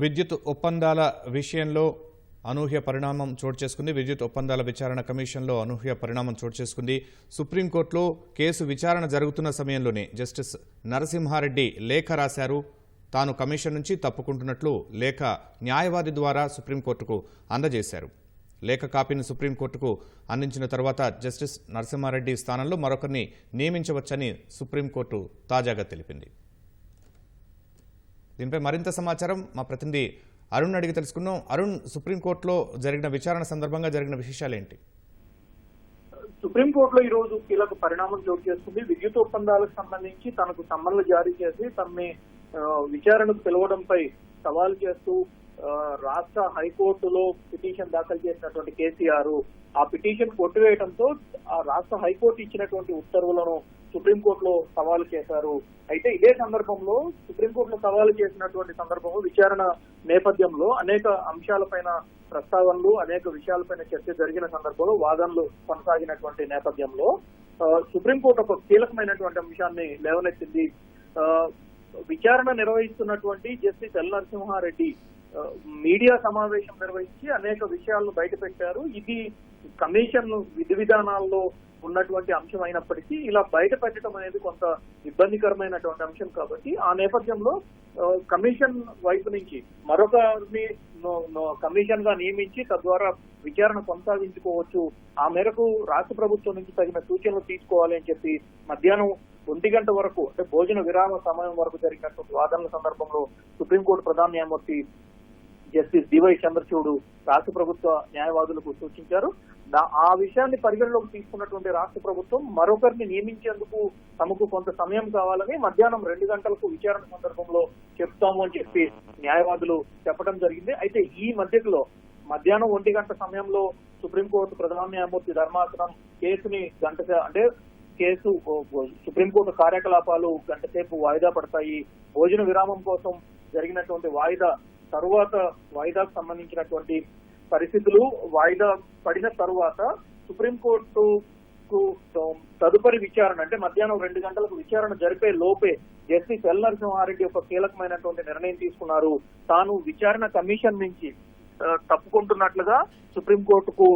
విద్యుత్ ఒప్పందాల విషయంలో అనూహ్య పరిణామం చోటు చేసుకుంది. విద్యుత్ ఒప్పందాల విచారణ కమిషన్లో అనూహ్య పరిణామం చోటు చేసుకుంది. సుప్రీంకోర్టులో కేసు విచారణ జరుగుతున్న సమయంలోనే జస్టిస్ నరసింహారెడ్డి లేఖ రాశారు. తాను కమిషన్ నుంచి తప్పుకుంటున్నట్లు లేఖ న్యాయవాది ద్వారా సుప్రీంకోర్టుకు అందజేశారు. లేఖ కాపీని సుప్రీంకోర్టుకు అందించిన తర్వాత జస్టిస్ నరసింహారెడ్డి స్థానంలో మరొకరిని నియమించవచ్చని సుప్రీంకోర్టు తాజాగా తెలిపింది. దీనిపై మరింత సమాచారం మా ప్రతినిధి అరుణ్ అడిగి తెలుసుకున్నాం అరుణ్ సుప్రీంకోర్టులో జరిగిన విచారణ సందర్భంగా జరిగిన విశేషాలేంటి సుప్రీంకోర్టులో ఈ రోజు కీలక పరిణామం చోటు చేసుకుంది. విద్యుత్ ఒప్పందాలకు సంబంధించి తనకు సమ్మన్లు జారీ చేసి తమ్మి విచారణకు పిలవడంపై సవాల్ చేస్తూ రాష్ట్ర హైకోర్టులో పిటిషన్ దాఖలు చేసినటువంటి కేసీఆర్ ఆ పిటిషన్ కొట్టివేయడంతో ఆ రాష్ట్ర హైకోర్టు ఇచ్చినటువంటి ఉత్తర్వులను సుప్రీంకోర్టులో సవాలు చేశారు. అయితే ఇదే సందర్భంలో సుప్రీంకోర్టులో సవాలు చేసినటువంటి సందర్భంలో విచారణ నేపథ్యంలో అనేక అంశాలపైన ప్రస్తావనలు అనేక విషయాలపైన చర్చ జరిగిన సందర్భంలో వాదనలు కొనసాగినటువంటి నేపథ్యంలో సుప్రీంకోర్టు ఒక కీలకమైనటువంటి అంశాన్ని లేవనెత్తింది. విచారణ నిర్వహిస్తున్నటువంటి జస్టిస్ ఎల్ నరసింహారెడ్డి మీడియా సమావేశం నిర్వహించి అనేక విషయాలను బయటపెట్టారు. ఇది కమిషన్ విధి విధానాల్లో ఉన్నటువంటి అంశం అయినప్పటికీ ఇలా బయట పెట్టడం అనేది కొంత ఇబ్బందికరమైనటువంటి అంశం కాబట్టి ఆ నేపథ్యంలో కమిషన్ వైపు నుంచి మరొకరిని నో- కమిషన్గా నియమించి తద్వారా విచారణ కొనసాగించుకోవచ్చు. ఆ మేరకు రాష్ట్ర ప్రభుత్వం నుంచి తగిన సూచనలు తీసుకోవాలి అని చెప్పి మధ్యాహ్నం ఒంటి గంట వరకు అంటే భోజన విరామ సమయం వరకు జరిగినటువంటి వాదనల సందర్భంలో సుప్రీంకోర్టు ప్రధాన న్యాయమూర్తి జస్టిస్ డివై చంద్రచూడు రాష్ట్ర ప్రభుత్వ న్యాయవాదులకు సూచించారు. ఆ విషయాన్ని పరిగణలోకి తీసుకున్నటువంటి రాష్ట్ర ప్రభుత్వం మరొకరిని నియమించేందుకు తమకు కొంత సమయం కావాలని మధ్యాహ్నం రెండు గంటలకు విచారణ సందర్భంలో చెప్తాము అని చెప్పి న్యాయవాదులు చెప్పడం జరిగింది. అయితే ఈ మధ్యలో మధ్యాహ్నం ఒంటి గంట సమయంలో సుప్రీంకోర్టు ప్రధాన న్యాయమూర్తి ధర్మాసనం కేసుని గంట అంటే కేసు సుప్రీంకోర్టు కార్యకలాపాలు గంట సేపు వాయిదా పడతాయి. భోజన విరామం కోసం జరిగినటువంటి వాయిదా తరువాత వాయిదాకు సంబంధించినటువంటి పరిస్థితులు వాయిదా పడిన తరువాత సుప్రీంకోర్టు తదుపరి విచారణ అంటే మధ్యాహ్నం రెండు గంటలకు విచారణ జరిపే లోపే జస్టిస్ ఎల్ నరసింహారెడ్డి ఒక కీలకమైనటువంటి నిర్ణయం తీసుకున్నారు. తాను విచారణ కమిషన్ నుంచి తప్పుకుంటున్నట్లుగా సుప్రీంకోర్టుకు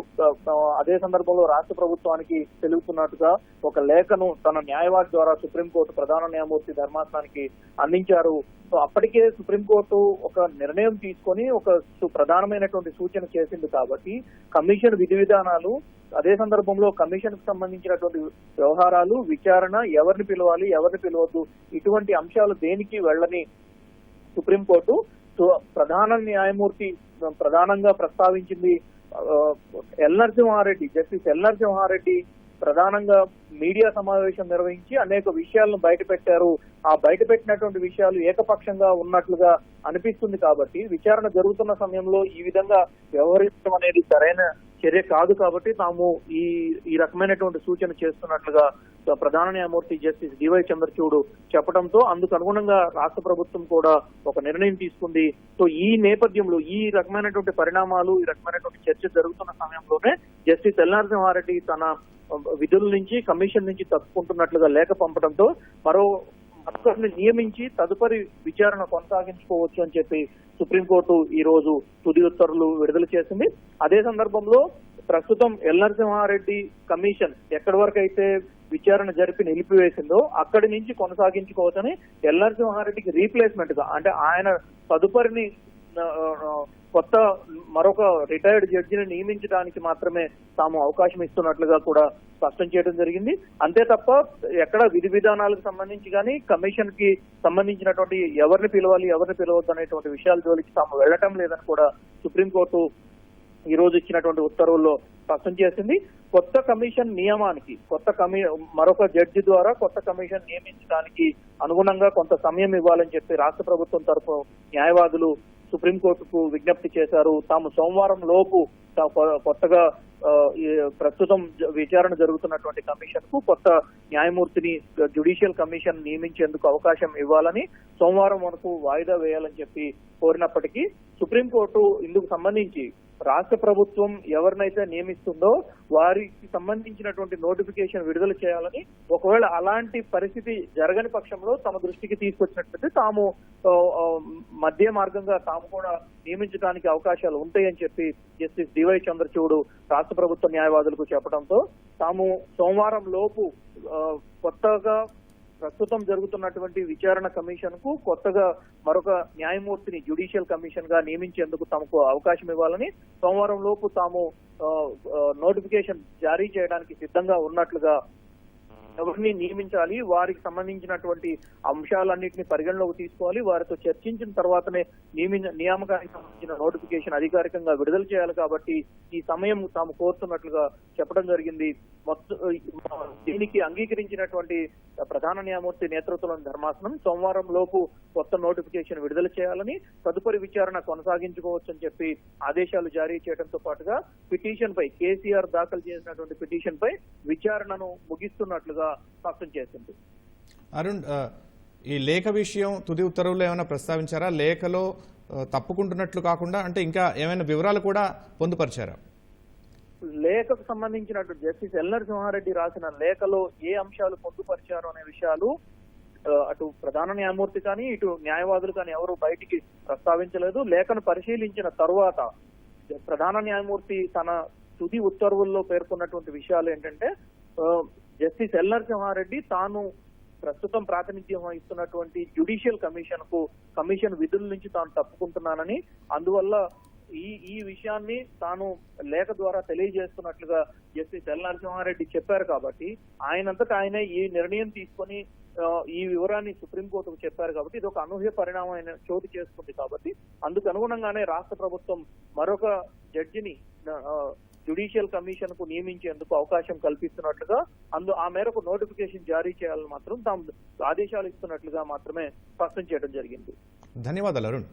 అదే సందర్భంలో రాష్ట్ర ప్రభుత్వానికి తెలుపుతున్నట్టుగా ఒక లేఖను తన న్యాయవాది ద్వారా సుప్రీంకోర్టు ప్రధాన న్యాయమూర్తి ధర్మాసనానికి అందించారు. సో అప్పటికే సుప్రీంకోర్టు ఒక నిర్ణయం తీసుకొని ఒక సు- ప్రధానమైనటువంటి సూచన చేసింది కాబట్టి కమిషన్ విధి విధానాలు అదే సందర్భంలో కమిషన్కు సంబంధించినటువంటి వ్యవహారాలు విచారణ ఎవరిని పిలవాలి ఎవరిని పిలవద్దు ఇటువంటి అంశాలు దేనికి వెళ్ళని సుప్రీంకోర్టు సో ప్రధాన న్యాయమూర్తి ప్రధానంగా ప్రస్తావించింది L Narasimha Reddy justice L Narasimha Reddy ప్రధానంగా మీడియా సమావేశం నిర్వహించి అనేక విషయాలను బయటపెట్టారు. ఆ బయటపెట్టినటువంటి విషయాలు ఏకపక్షంగా ఉన్నట్లుగా అనిపిస్తుంది కాబట్టి విచారణ జరుగుతున్న సమయంలో ఈ విధంగా వ్యవహరించడం అనేది సరైన చర్య కాదు కాబట్టి తాము ఈ ఈ రకమైనటువంటి సూచన చేస్తున్నట్లుగా ప్రధాన న్యాయమూర్తి జస్టిస్ డివై చంద్రచూడ్ చెప్పడంతో అందుకు అనుగుణంగా రాష్ట్ర ప్రభుత్వం కూడా ఒక నిర్ణయం తీసుకుంది. సో ఈ నేపథ్యంలో ఈ రకమైనటువంటి పరిణామాలు ఈ రకమైనటువంటి చర్చ జరుగుతున్న సమయంలోనే జస్టిస్ ఎల్ నరసింహారెడ్డి తన విధుల నుంచి కమిషన్ నుంచి తప్పుకుంటున్నట్లుగా లేఖ పంపడంతో మరో మరొకరిని నియమించి తదుపరి విచారణ కొనసాగించుకోవచ్చు అని చెప్పి సుప్రీంకోర్టు ఈ రోజు తుది ఉత్తర్వులు విడుదల చేసింది. అదే సందర్భంలో ప్రస్తుతం ఎల్ నరసింహారెడ్డి కమిషన్ ఎక్కడి వరకు అయితే విచారణ జరిపి నిలిపివేసిందో అక్కడి నుంచి కొనసాగించుకోవచ్చని ఎల్ఆర్ నరసింహారెడ్డికి రీప్లేస్మెంట్గా అంటే ఆయన తదుపరిని కొత్త మరొక రిటైర్డ్ జడ్జిని నియమించడానికి మాత్రమే తాము అవకాశం ఇస్తున్నట్లుగా కూడా స్పష్టం చేయడం జరిగింది. అంతే తప్ప ఎక్కడ విధి విధానాలకు సంబంధించి కానీ కమిషన్కి సంబంధించినటువంటి ఎవరిని పిలవాలి ఎవరిని పిలవద్దు అనేటువంటి విషయాల జోలికి తాము వెళ్ళటం లేదని కూడా సుప్రీంకోర్టు ఈ రోజు ఇచ్చినటువంటి ఉత్తర్వుల్లో స్పష్టం చేసింది. కొత్త కమిషన్ నియమానికి కొత్త కమి మరొక జడ్జి ద్వారా కొత్త కమిషన్ నియమించడానికి అనుగుణంగా కొంత సమయం ఇవ్వాలని చెప్పి రాష్ట్ర ప్రభుత్వం తరపు న్యాయవాదులు సుప్రీంకోర్టుకు విజ్ఞప్తి చేశారు. తాము సోమవారం లోపు కొ- కొత్తగా ప్రస్తుతం విచారణ జరుగుతున్నటువంటి కమిషన్కు కొత్త న్యాయమూర్తిని జ్యుడిషియల్ కమిషన్ నియమించేందుకు అవకాశం ఇవ్వాలని సోమవారం వరకు వాయిదా వేయాలని చెప్పి కోరినప్పటికీ సుప్రీంకోర్టు ఇందుకు సంబంధించి రాష్ట్ర ప్రభుత్వం ఎవరినైతే నియమిస్తుందో వారికి సంబంధించినటువంటి నోటిఫికేషన్ విడుదల చేయాలని ఒకవేళ అలాంటి పరిస్థితి జరగని పక్షంలో తమ దృష్టికి తీసుకొచ్చినట్లయితే తాము మధ్య మార్గంగా తాము కూడా నియమించడానికి అవకాశాలు ఉంటాయని చెప్పి జస్టిస్ డివై చంద్రచూడు రాష్ట్ర ప్రభుత్వ న్యాయవాదులకు చెప్పడంతో తాము సోమవారం లోపు కొత్తగా ప్రస్తుతం జరుగుతున్నటువంటి విచారణ కమిషన్కు కొత్తగా మరొక న్యాయమూర్తిని జ్యుడిషియల్ కమిషన్గా నియమించేందుకు తమకు అవకాశం ఇవ్వాలని సోమవారం లోపు తాము నోటిఫికేషన్ జారీ చేయడానికి సిద్ధంగా ఉన్నట్లుగా ఎవరిని నియమించాలి. వారికి సంబంధించినటువంటి అంశాలన్నింటినీ పరిగణలోకి తీసుకోవాలి. వారితో చర్చించిన తర్వాతనే నియమి నియామకానికి సంబంధించిన నోటిఫికేషన్ అధికారికంగా విడుదల చేయాలి కాబట్టి ఈ సమయం తాము కోరుతున్నట్లుగా చెప్పడం జరిగింది. మొత్తం దీనికి అంగీకరించినటువంటి ప్రధాన న్యాయమూర్తి నేతృత్వంలోని ధర్మాసనం సోమవారం లోపు కొత్త నోటిఫికేషన్ విడుదల చేయాలని తదుపరి విచారణ కొనసాగించుకోవచ్చని చెప్పి ఆదేశాలు జారీ చేయడంతో పాటుగా పిటిషన్ పై కేసీఆర్ దాఖలు చేసినటువంటి పిటిషన్ పై విచారణను ముగిస్తున్నట్లుగా స్పష్టం చేసింది. అరుణ్ ఈ లేఖ విషయం తుది ఉత్తర్వుల్లో ఏమైనా ప్రస్తావించారా? లేఖలో తప్పుకుంటున్నట్లు కాకుండా అంటే ఇంకా ఏమైనా వివరాలు కూడా పొందుపరిచారా? లేఖకు సంబంధించినట్టు జస్టిస్ ఎల్ నరసింహారెడ్డి రాసిన లేఖలో ఏ అంశాలు పొందుపరిచారు అనే విషయాలు అటు ప్రధాన న్యాయమూర్తి కానీ ఇటు న్యాయవాదులు కానీ ఎవరు బయటికి ప్రస్తావించలేదు. లేఖను పరిశీలించిన తరువాత ప్రధాన న్యాయమూర్తి తన తుది ఉత్తర్వుల్లో పేర్కొన్నటువంటి విషయాలు ఏంటంటే జస్టిస్ ఎల్ఆర్ నరసింహారెడ్డి తాను ప్రస్తుతం ప్రాతినిధ్యం వహిస్తున్నటువంటి జ్యుడిషియల్ కమిషన్కు కమిషన్ విధుల నుంచి తాను తప్పుకుంటున్నానని అందువల్ల ఈ ఈ విషయాన్ని తాను లేఖ ద్వారా తెలియజేస్తున్నట్లుగా జస్టిస్ ఎల్ నరసింహారెడ్డి చెప్పారు కాబట్టి ఆయనంతటా ఆయన ఈ నిర్ణయం తీసుకొని ఈ వివరాన్ని సుప్రీంకోర్టుకు చెప్పారు కాబట్టి ఇది ఒక అనూహ్య పరిణామం ఆయన చోటు చేసుకుంది కాబట్టి అందుకు అనుగుణంగానే రాష్ట్ర ప్రభుత్వం మరొక జడ్జిని జ్యుడిషియల్ కమిషన్కు నియమించేందుకు అవకాశం కల్పిస్తున్నట్లుగా అందు ఆ మేరకు నోటిఫికేషన్ జారీ చేయాలని మాత్రం తాము ఆదేశాలు ఇస్తున్నట్లుగా మాత్రమే స్పష్టం చేయడం జరిగింది. ధన్యవాదాలు అరుణ్.